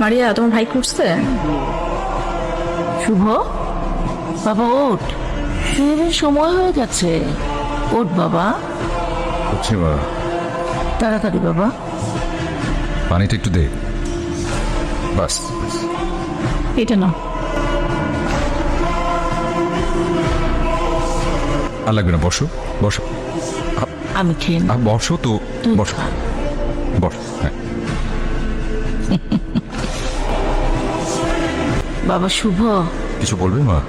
মারিয়া তোমার ভাই করছে শুভ? বাবা ওঠ। শুভের সময় হয়ে গেছে ওঠ বাবা। হচ্ছে মা। তাড়াতাড়ি বাবা। পানিটা একটু দে। বাস এটা না আর লাগবে না বসো বসো। আমি খেয়ে। বসো তো বসো। বস। বাবা শুভ। কিছু বলবে মা?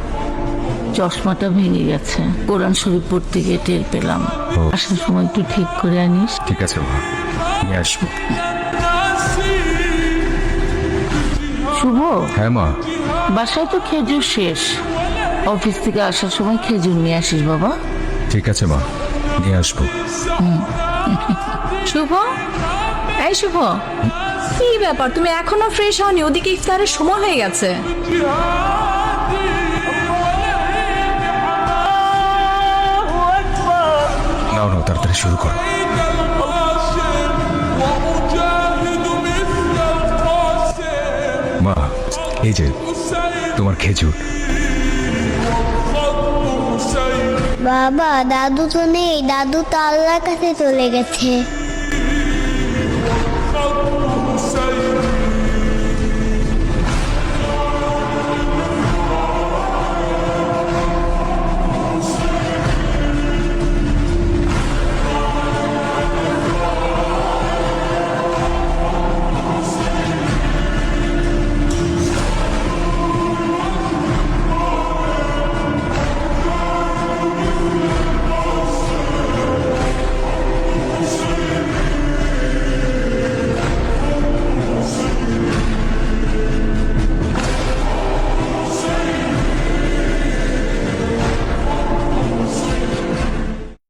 চশমাটা ভেঙে গেছে। কোরআন শরীফ পড়তে গিয়ে টের পেলাম। আসার সময় একটু ঠিক করে আনিস। ঠিক আছে মা। নিয়ে আসব। শুভ? হ্যাঁ মা। বাসায় তো খেজুর শেষ। অফিস থেকে আসার সময় খেজুর নিয়ে আসিস বাবা। ঠিক আছে মা। নিয়ে আসব। শুভ? এই শুভ কি ব্যাপার? তুমি এখনও ফ্রেশ হওনি ওদিকে ইফতারের সময় হয়ে গেছে। নাও নাও তাড়াতাড়ি শুরু করো। মা এই যে তোমার খেজুর। বাবা দাদু তো নেই দাদু তো আল্লাহর কাছে চলে গেছে।